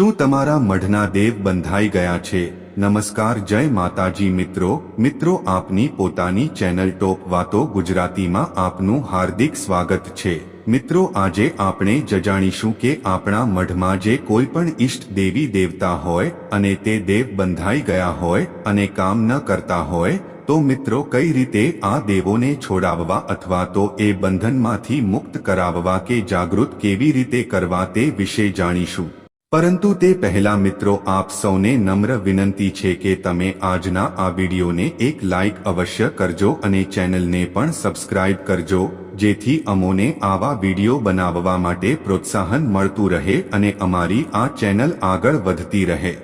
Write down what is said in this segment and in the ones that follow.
શું તમારા મઢના દેવ બંધાઈ ગયા છે? નમસ્કાર, જય માતાજી મિત્રો. મિત્રો, આપની પોતાની ચેનલ ટોપ વાતો ગુજરાતીમાં આપનું હાર્દિક સ્વાગત છે. મિત્રો, આજે આપણે જજાણીશું કે આપણા મઢમાં જે કોઈ પણ ઈષ્ટ દેવી દેવતા હોય અને તે દેવ બંધાઈ ગયા હોય અને કામ ન કરતા હોય, તો મિત્રો, કઈ રીતે આ દેવોને છોડાવવા અથવા તો એ બંધનમાંથી મુક્ત કરાવવા કે જાગૃત કેવી રીતે કરવા તે વિશે જાણીશું. પરંતુ તે પહેલા મિત્રો આપ સૌને નમ્ર વિનંતી છે કે તમે આજના આ વિડીયોને એક લાઇક અવશ્ય કરજો અને ચેનલને પણ સબસ્ક્રાઇબ કરજો, જેથી અમોને આવા વીડિયો બનાવવા માટે પ્રોત્સાહન મળતું રહે અને અમારી આ ચેનલ આગળ વધતી રહે.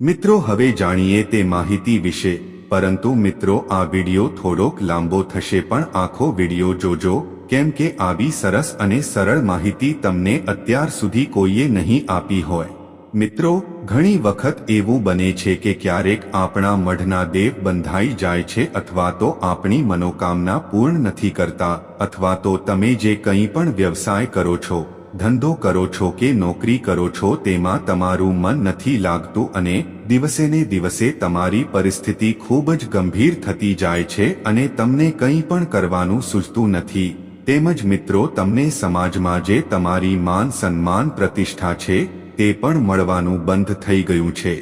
મિત્રો, હવે જાણીએ તે માહિતી વિશે. પરંતુ મિત્રો, આ વીડિયો થોડોક લાંબો થશે પણ આખો વીડિયો જોજો. કેમ કે આવી સરસ અને સરળ માહિતી તમને અત્યાર સુધી કોઈએ નહીં આપી હોય. મિત્રો, ઘણી વખત એવું બને છે કે ક્યારેક આપણા મઢના દેવ બંધાઈ જાય છે અથવા તો આપણી મનોકામના પૂર્ણ નથી કરતા, અથવા તો તમે જે કંઈ પણ વ્યવસાય કરો છો, ધંધો કરો છો કે નોકરી કરો છો તેમાં તમારું મન નથી લાગતું અને દિવસે ને દિવસે તમારી પરિસ્થિતિ ખૂબ જ ગંભીર થતી જાય છે અને તમને કંઈ પણ કરવાનું સૂચતું નથી. તેમજ મિત્રો, તમને સમાજમાં જે તમારી માન સન્માન પ્રતિષ્ઠા છે, તે પણ મળવાનું બંધ થઈ ગયું છે.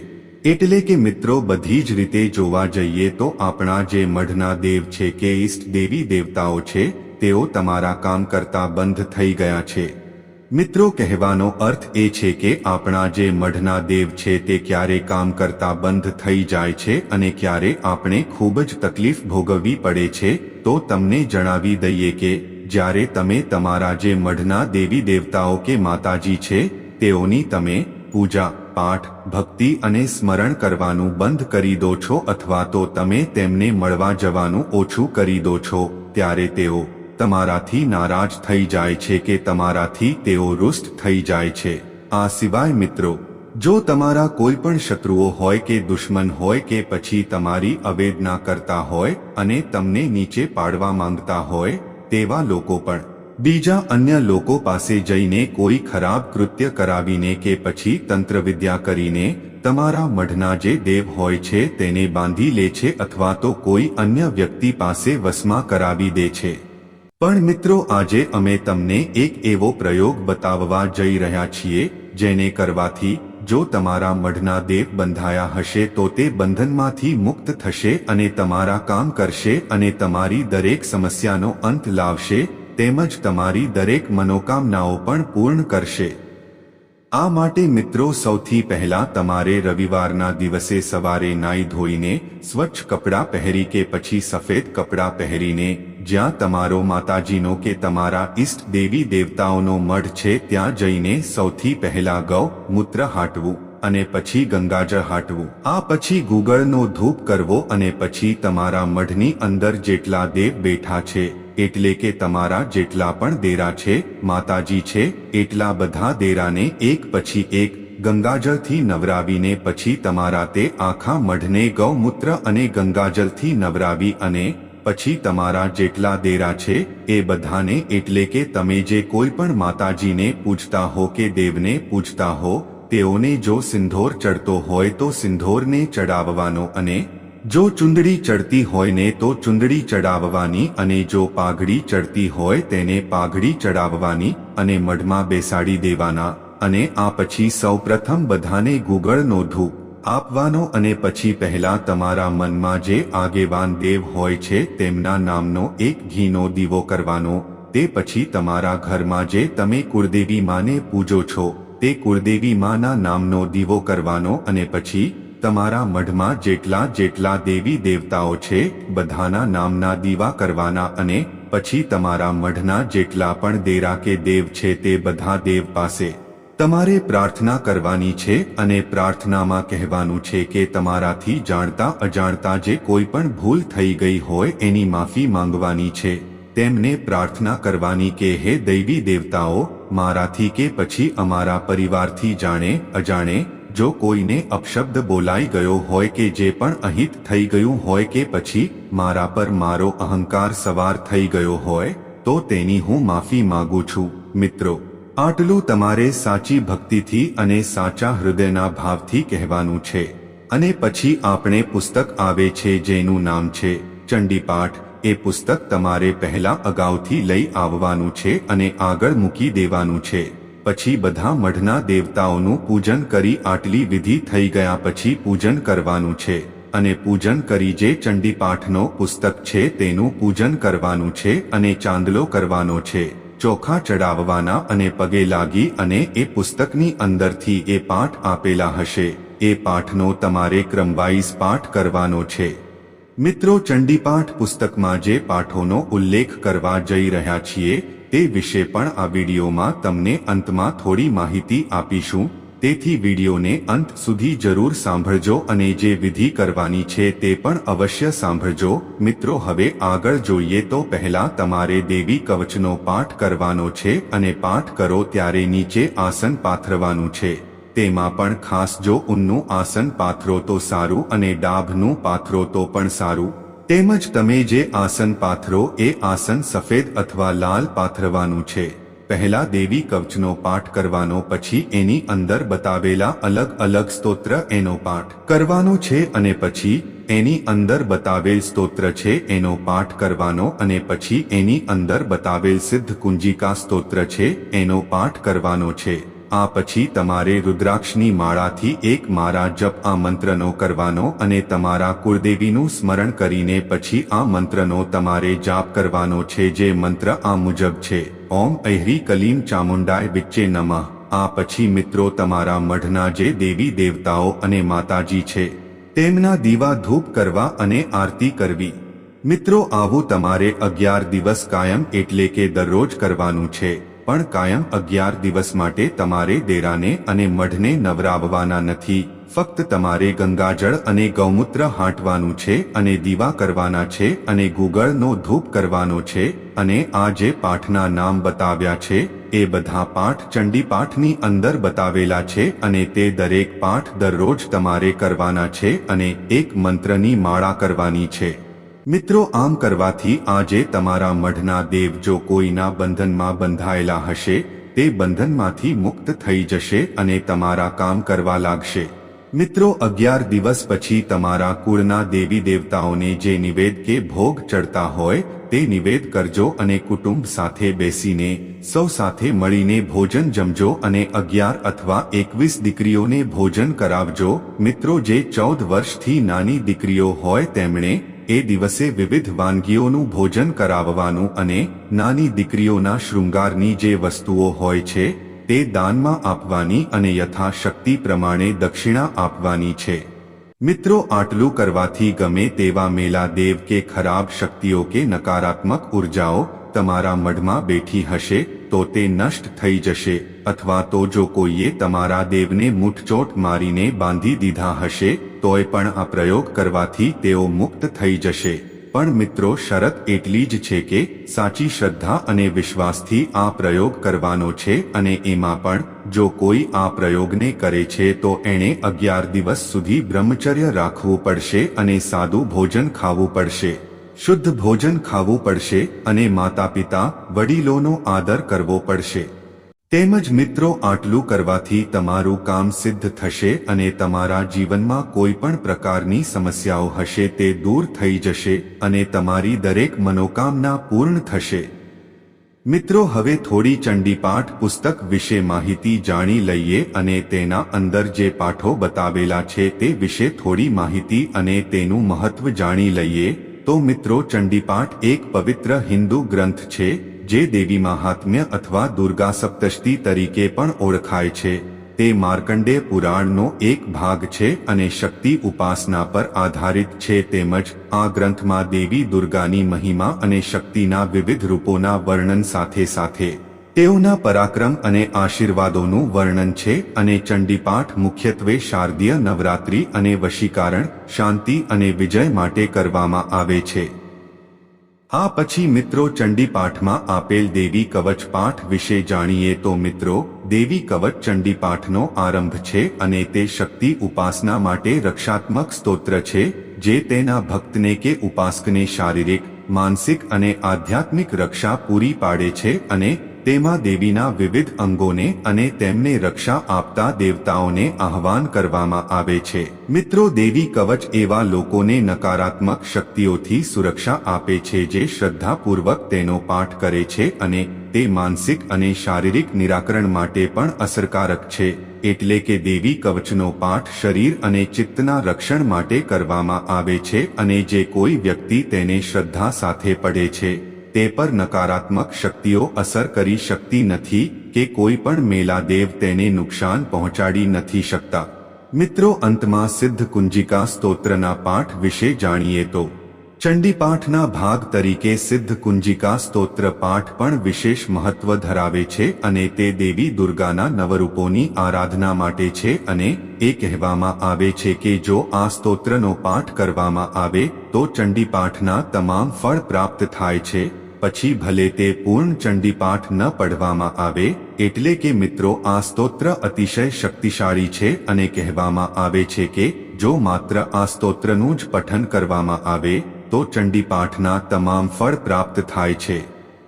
એટલે કે મિત્રો, બધી જ રીતે જોવા જઈએ તો આપણા જે મઢના દેવ છે કે ઈષ્ટ દેવી દેવતાઓ છે, તેઓ તમારા કામ કરતા બંધ થઈ ગયા છે. મિત્રો, કહેવાનો અર્થ એ છે કે આપણા જે મઢના દેવ છે તે ક્યારે કામ કરતા બંધ થઈ જાય છે અને ક્યારે આપણે ખૂબ જ તકલીફ ભોગવવી પડે છે, તો તમને જણાવી દઈએ કે જ્યારે તમે તમારા જે મઢના દેવી દેવતાઓ કે માતાજી છે, તેઓની તમે પૂજા, પાઠ, ભક્તિ અને સ્મરણ કરવાનું બંધ કરી દો છો અથવા તો તમે તેમને મળવા જવાનું ઓછું કરી દો છો, ત્યારે તેઓ તમારાથી નારાજ થઈ જાય છે કે તમારાથી તેઓ રૂષ્ટ થઈ જાય છે. આ સિવાય મિત્રો, જો તમારા કોઈ પણ શત્રુઓ હોય કે દુશ્મન હોય કે પછી તમારી અવેદના કરતા હોય અને તમને નીચે પાડવા માંગતા હોય તેવા લોકો પણ. બીજા અન્ય લોકો પાસે જઈને કોઈ ખરાબ કૃત્ય કરાવીને કે પછી તંત્રવિદ્યા કરીને તમારા મઢના જે દેવ હોય છે તેને બાંધી લે છે અથવા તો કોઈ અન્ય વ્યક્તિ પાસે વસમાં કરાવી દે છે. પણ મિત્રો, આજે અમે તમને એક એવો પ્રયોગ બતાવવા જઈ રહ્યા છીએ જેને કરવાથી જો તમારા મઢના દેવ બંધાયા હશે તો તે બંધનમાંથી મુક્ત થશે અને તમારા કામ કરશે અને તમારી દરેક સમસ્યાનો અંત લાવશે, તેમજ તમારી દરેક મનોકામનાઓ પણ પૂર્ણ કરશે. આ માટે મિત્રો સૌથી પહેલા તમારે રવિવારના દિવસે સવારે નાઈ ધોઈને, સ્વચ્છ કપડાં પહેરી કે પછી સફેદ કપડાં પહેરીને જ્યાં તમારો માતાજીનો કે તમારા ઈષ્ટ દેવી દેવતાઓનો મઢ છે, ત્યાં જઈને સૌથી પહેલા ગૌ, મૂત્ર હાટવું અને પછી ગંગાજળ હાટવું. આ પછી ગુગળનો ધૂપ કરવો અને પછી તમારા મઢની અંદર જેટલા દેવ બેઠા છે, એટલે કે તમારા જેટલા પણ દેરા છે, માતાજી છે, એટલા બધા દેરાને એક પછી એક ગંગાજળથી નવરાવીને પછી તમારા તે આખા મઢને ગૌમૂત્ર અને ગંગાજળથી નવરાવી અને પછી તમારા જેટલા દેરા છે, એ બધાને એટલે કે તમે જે કોઈ પણ માતાજીને પૂજતા હો કે દેવને પૂજતા હો, તેઓને જો સિંધોર ચડતો હોય તો સિંધોરને ચડાવવાનો અને જો ચુંદડી ચડતી હોય ને તો ચુંદડી ચડાવવાની અને જો પાઘડી ચડતી હોય તેને પાઘડી ચડાવવાની અને મઢમાં બેસાડી દેવાના અને આ પછી સૌપ્રથમ બધાને ગુગળનો ધૂપ આપવાનો અને પછી પહેલા તમારા મનમાં જે આગેવાન દેવ હોય છે તેમના નામનો એક ઘીનો દીવો કરવાનો, તે પછી તમારા ઘરમાં જે તમે કુળદેવી માને પૂજો છો, તે કુળદેવી માના નામનો દીવો કરવાનો અને પછી તમારા મઢમાં જેટલા જેટલા દેવી દેવતાઓ છે, બધાના નામના દીવા કરવાના અને પછી તમારા મઢના જેટલા પણ દેરા કે દેવ છે તે બધા દેવ પાસે તમારે પ્રાર્થના કરવાની છે અને પ્રાર્થનામાં કહેવાનું છે કે તમારાથી જાણતા અજાણતા જે કોઈ પણ ભૂલ થઈ ગઈ હોય એની માફી માંગવાની છે. તેમને પ્રાર્થના કરવાની કે, હે દૈવી દેવતાઓ, મારાથી કે પછી અમારા પરિવારથી જાણે, અજાણે, જો કોઈને અપશબ્દ બોલાઈ ગયો હોય કે જે પણ અહિત થઈ ગયું હોય કે પછી મારા પર મારો અહંકાર સવાર થઈ ગયો હોય, તો તેની હું માફી માંગુ છું. મિત્રો આટલું તમારે સાચી ભક્તિથી અને સાચા હૃદયના ભાવથી કહેવાનું છે. અને પછી આપણે પુસ્તક આવે છે જેનું નામ છે, ચંડીપાઠ. એ પુસ્તક તમારે પહેલા અગાઉથી લઈ આવવાનું છે અને આગળ મૂકી દેવાનું છે. પછી બધા મઢના દેવતાઓનું પૂજન કરી આટલી વિધિ થઈ ગયા પછી પૂજન કરવાનું છે. અને પૂજન કરી જે ચંડીપાઠનો પુસ્તક છે તેનું પૂજન કરવાનું છે અને ચાંદલો કરવાનો છે. ચોખા ચડાવવાના અને પગે લાગી અને એ પુસ્તકની અંદરથી એ પાઠ આપેલા હશે. એ પાઠનો તમારે ક્રમવાઇઝ પાઠ કરવાનો છે. મિત્રો, ચંડીપાઠ પુસ્તકમાં જે પાઠોનો ઉલ્લેખ કરવા જઈ રહ્યા છીએ, તે વિશે પણ આ વિડીયોમાં તમને અંતમાં થોડી માહિતી આપીશું. તેથી વિડીયોને અંત સુધી જરૂર સાંભળજો અને જે વિધિ કરવાની છે તે પણ અવશ્ય સાંભળજો. મિત્રો, હવે આગળ જોઈએ તો પહેલા તમારે દેવી કવચનો પાઠ કરવાનો છે અને પાઠ કરો ત્યારે નીચે આસન પાથરવાનું છે. તેમાં પણ ખાસ જો ઊનનું આસન પાથરો તો સારું અને ડાભનું પાથરો તો પણ સારું. તેમજ તમે જે આસન પાથરો એ આસન સફેદ અથવા લાલ પાથરવાનું છે. પહેલા દેવી કવચનો પાઠ કરવાનો પછી એની અંદર બતાવેલા અલગ અલગ સ્તોત્ર એનો પાઠ કરવાનો છે અને પછી એની અંદર બતાવેલ સ્તોત્ર છે એનો પાઠ કરવાનો અને પછી એની અંદર બતાવેલ સિદ્ધ કુંજિકા સ્તોત્ર છે એનો પાઠ કરવાનો છે. આ પછી તમારે રુદ્રાક્ષની માળાથી એક મારા જપ આ મંત્રનો કરવાનો અને તમારા કુળદેવીનું સ્મરણ કરીને પછી આ મંત્રનો તમારે જાપ કરવાનો છે જે મંત્ર આ મુજબ છે. ઓમ અહરી કલીમ ચામુંડાય વિચ્ચે નમઃ. આ પછી મિત્રો તમારા મઢના જે દેવી દેવતાઓ અને માતાજી છે, તેમના દીવા ધૂપ કરવા અને આરતી કરવી. મિત્રો આવું તમારે અગિયાર દિવસ કાયમ એટલે કે દરરોજ કરવાનું છે. પણ કાયમ અગિયાર દિવસ માટે તમારે દેરાને અને મઢને નવરાવવાના નથી. ફક્ત તમારે ગંગાજળ અને ગૌમૂત્ર હાંટવાનું છે અને દીવા કરવાના છે અને ગુગળનો ધૂપ કરવાનો છે અને આ જે પાઠના નામ બતાવ્યા છે, એ બધા પાઠ ચંડી પાઠની અંદર બતાવેલા છે અને તે દરેક પાઠ દરરોજ તમારે કરવાના છે અને એક મંત્રની માળા કરવાની છે. મિત્રો, આમ કરવાથી આજે તમારા મઢના દેવ જો કોઈના બંધનમાં બંધાયેલા હશે, તે બંધનમાંથી મુક્ત થઈ જશે અને તમારા કામ કરવા લાગશે. મિત્રો, અગિયાર દિવસ પછી તમારા કુળના દેવી દેવતાઓને જે નિવેદ કે ભોગ ચડતા હોય, તે નિવેદ કરજો અને કુટુંબ સાથે બેસીને, સૌ સાથે મળીને ભોજન જમજો અને અગિયાર અથવા એકવીસ દીકરીઓને ભોજન કરાવજો. મિત્રો, જે ચૌદ વર્ષથી નાની દીકરીઓ હોય, તેમણે એ દિવસે વિવિધ વાનગીઓનું ભોજન કરાવવાનું અને નાની દીકરીઓના શૃંગારની જે વસ્તુઓ હોય છે, તે દાનમાં આપવાની અને યથાશક્તિ પ્રમાણે દક્ષિણા આપવાની છે. મિત્રો, આટલું કરવાથી ગમે તેવા મેલા દેવ કે ખરાબ શક્તિઓ કે નકારાત્મક ઉર્જાઓ તમારા મઢમાં બેઠી હશે, તો તે નષ્ટ થઈ જશે, અથવા તો જો કોઈએ તમારા દેવને મૂઠચોટ મારીને બાંધી દીધા હશે, તોય પણ આ પ્રયોગ કરવાથી તેઓ મુક્ત થઈ જશે. પણ મિત્રો, શરત એટલી જ છે કે, સાચી શ્રદ્ધા અને વિશ્વાસથી આ પ્રયોગ કરવાનો છે અને એમાં પણ, જો કોઈ આ પ્રયોગને કરે છે, તો એણે અગિયાર દિવસ સુધી બ્રહ્મચર્ય રાખવું પડશે અને સાદું ભોજન ખાવું પડશે. શુદ્ધ ભોજન ખાવું પડશે અને માતા પિતા વડીલોનો આદર કરવો પડશે. તેમજ મિત્રો, આટલું કરવાથી તમારું કામ સિદ્ધ થશે અને તમારા જીવનમાં કોઈ પણ પ્રકારની સમસ્યાઓ હશે તે દૂર થઈ જશે અને તમારી દરેક મનોકામના પૂર્ણ થશે. મિત્રો, હવે થોડી ચંડીપાઠ પુસ્તક વિશે માહિતી જાણી લઈએ અને તેના અંદર જે પાઠો બતાવેલા છે તે વિશે થોડી માહિતી અને તેનું મહત્વ જાણી લઈએ. તો મિત્રો ચંડીપાઠ એક પવિત્ર હિન્દુ ગ્રંથ છે, જે દેવી મહાત્મ્ય અથવા દુર્ગા સપ્તષ્ટિ તરીકે પણ ઓળખાય છે. તે માર્કંડે પુરાણનો એક ભાગ છે અને શક્તિ ઉપાસના પર આધારિત છે. તેમજ આ ગ્રંથમાં દેવી દુર્ગાની મહિમા અને શક્તિના વિવિધ રૂપોના વર્ણન સાથે સાથે તેઓના પરાક્રમ અને આશીર્વાદોનું વર્ણન છે અને ચંડીપાઠ મુખ્યત્વે શારદીય નવરાત્રી અને વશીકારણ, શાંતિ અને વિજય માટે કરવામાં આવે છે. આ પછી મિત્રો ચંડીપાઠમાં આપેલ દેવી કવચ પાઠ વિશે જાણીએ તો મિત્રો, દેવી કવચ ચંડીપાઠનો આરંભ છે અને તે શક્તિ ઉપાસના માટે રક્ષાત્મક સ્તોત્ર છે, જે તેના ભક્તને કે ઉપાસકને શારીરિક, માનસિક અને આધ્યાત્મિક રક્ષા પૂરી પાડે છે અને તેમાં દેવીના વિવિધ અંગોને અને તેમને રક્ષા આપતા દેવતાઓને આહવાન કરવામાં આવે છે. મિત્રો, દેવી કવચ એવા લોકોને નકારાત્મક શક્તિઓથી સુરક્ષા આપે છે જે શ્રદ્ધાપૂર્વક તેનો પાઠ કરે છે અને તે માનસિક અને શારીરિક નિરાકરણ માટે પણ અસરકારક છે. એટલે કે દેવી કવચનો પાઠ શરીર અને ચિત્તના રક્ષણ માટે કરવામાં આવે છે અને જે કોઈ વ્યક્તિ તેને શ્રદ્ધા સાથે પડે છે. તે પર નકારાત્મક શક્તિઓ અસર કરી શકતી નથી કે કોઈ પણ મેલાદેવ તેને નુકસાન પહોંચાડી નથી શકતા. મિત્રો, અંતમાં સિદ્ધ કુંજિકા સ્તોત્રના પાઠ વિશે જાણીએ તો. ચંડીપાઠના ભાગ તરીકે સિદ્ધ કુંજિકા સ્તોત્ર પાઠ પણ વિશેષ મહત્વ ધરાવે છે અને તે દેવી દુર્ગાના નવરૂપોની આરાધના માટે છે અને એ કહેવામાં આવે છે કે જો આ સ્તોત્રનો પાઠ કરવામાં આવે, તો ચંડીપાઠના તમામ ફળ પ્રાપ્ત થાય છે. પછી ભલે તે પૂર્ણ ચંડીપાઠ ન પઢવામાં આવે, એટલે કે મિત્રો આ સ્તોત્ર અતિશય શક્તિશાળી છે અને કહેવામાં આવે છે કે, જો માત્ર આ સ્તોત્રનું જ પઠન કરવામાં આવે, તો ચંડીપાઠના તમામ ફળ પ્રાપ્ત થાય છે.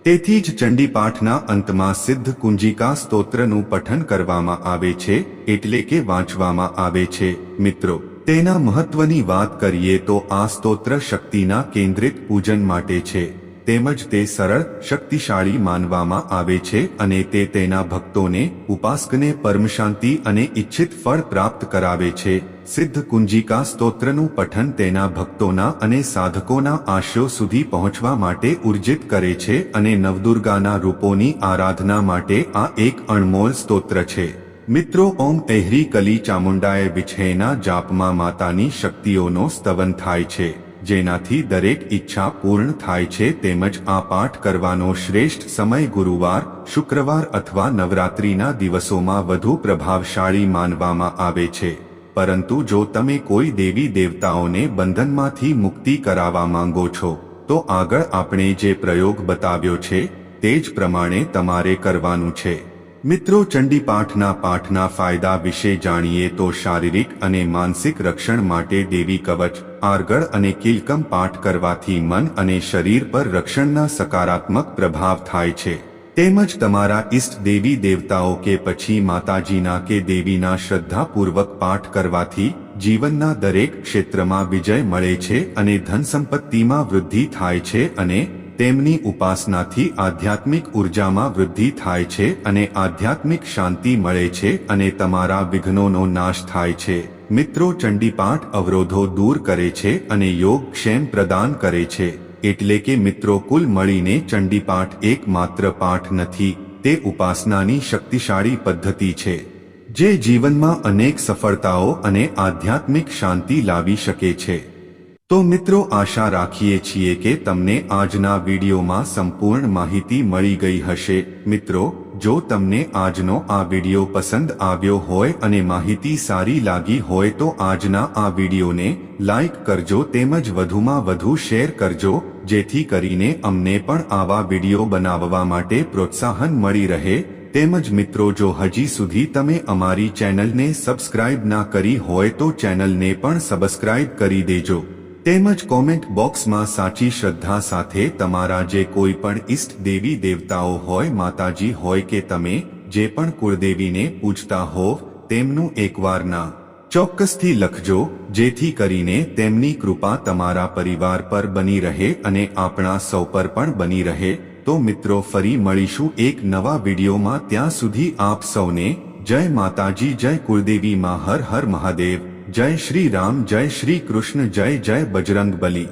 તેથી જ ચંડીપાઠના અંતમાં સિદ્ધ કુંજિકા સ્તોત્રનું પઠન કરવામાં આવે છે, એટલે કે વાંચવામાં આવે છે. મિત્રો, તેના મહત્વની વાત કરીએ તો આ સ્તોત્ર શક્તિના કેન્દ્રિત પૂજન માટે છે. તેમજ તે સરળ, શક્તિશાળી માનવામાં આવે છે અને તે તેના ભક્તોને ઉપાસકને પરમ શાંતિ અને ઇચ્છિત ફળ પ્રાપ્ત કરાવે છે. સિદ્ધ કુંજિકા સ્તોત્રનું પઠન તેના ભક્તોના અને સાધકોના આશયો સુધી પહોંચવા માટે ઉર્જિત કરે છે અને નવદુર્ગાના રૂપોની આરાધના માટે આ એક અણમોલ સ્તોત્ર છે. મિત્રો, ઓમ એહરી કલી ચામુંડાએ વિછેના જાપમાં માતાની શક્તિઓનો સ્તવન થાય છે. જેનાથી દરેક ઈચ્છા પૂર્ણ થાય છે તેમજ આ પાઠ કરવાનો શ્રેષ્ઠ સમય ગુરુવાર, શુક્રવાર અથવા નવરાત્રિના દિવસોમાં વધુ પ્રભાવશાળી માનવામાં આવે છે. પરંતુ જો તમે કોઈ દેવી દેવતાઓને બંધનમાંથી મુક્તિ કરાવવા માંગો છો, તો આગળ આપણે જે પ્રયોગ બતાવ્યો છે, તે જ પ્રમાણે તમારે કરવાનું છે. મિત્રો, ચંડીપાઠના પાઠના ફાયદા વિશે જાણીએ તો શારીરિક અને માનસિક રક્ષણ માટે દેવી કવચ આરગળ અને કિલકમ પાઠ કરવાથી મન અને શરીર પર રક્ષણના સકારાત્મક પ્રભાવ થાય છે. તેમજ તમારા ઈષ્ટ દેવી દેવતાઓ કે પછી માતાજીના કે દેવીના શ્રદ્ધાપૂર્વક પાઠ કરવાથી જીવનના દરેક ક્ષેત્રમાં વિજય મળે છે અને ધન સંપત્તિમાં વૃદ્ધિ થાય છે અને તેમની ઉપાસનાથી આધ્યાત્મિક ઉર્જામાં વૃદ્ધિ થાય છે અને આધ્યાત્મિક શાંતિ મળે છે અને તમારા વિઘ્નોનો નાશ થાય છે. મિત્રો, ચંડીપાઠ અવરોધો દૂર કરે છે અને યોગ ક્ષેમ પ્રદાન કરે છે. એટલે કે મિત્રો, કુલ મળીને ચંડીપાઠ એક માત્ર પાઠ નથી, તે ઉપાસનાની શક્તિશાળી પદ્ધતિ છે. જે જીવનમાં અનેક સફળતાઓ અને આધ્યાત્મિક શાંતિ લાવી શકે છે. તો મિત્રો, આશા રાખીએ છીએ કે તમને આજના વિડીયોમાં સંપૂર્ણ માહિતી મળી ગઈ હશે. મિત્રો, જો તમને આજનો આ વીડિયો પસંદ આવ્યો હોય અને માહિતી સારી લાગી હોય તો આજના આ વિડીયોને લાઇક કરજો તેમજ વધુમાં વધુ શેર કરજો, જેથી કરીને અમને પણ આવા વીડિયો બનાવવા માટે પ્રોત્સાહન મળી રહે. તેમજ મિત્રો, જો હજી સુધી તમે અમારી ચેનલને સબસ્ક્રાઇબ ના કરી હોય તો ચેનલને પણ સબસ્ક્રાઇબ કરી દેજો. તેમજ કોમેન્ટ બોક્સમાં સાચી શ્રદ્ધા સાથે તમારા જે કોઈ પણ ઈષ્ટ દેવી દેવતાઓ હોય, માતાજી હોય કે તમે જે પણ કુળદેવીને પૂજતા હોવ તેમનું એકવાર ના ચોક્કસથી લખજો, જેથી કરીને તેમની કૃપા તમારા પરિવાર પર બની રહે અને આપણા સૌ પર પણ બની રહે. તો મિત્રો, ફરી મળીશું એક નવા વિડીયોમાં. ત્યાં સુધી આપ સૌને જય માતાજી, જય કુળદેવી માં હર હર મહાદેવ. જય શ્રી રામ જય શ્રી કૃષ્ણ જય જય બજરંગ બલી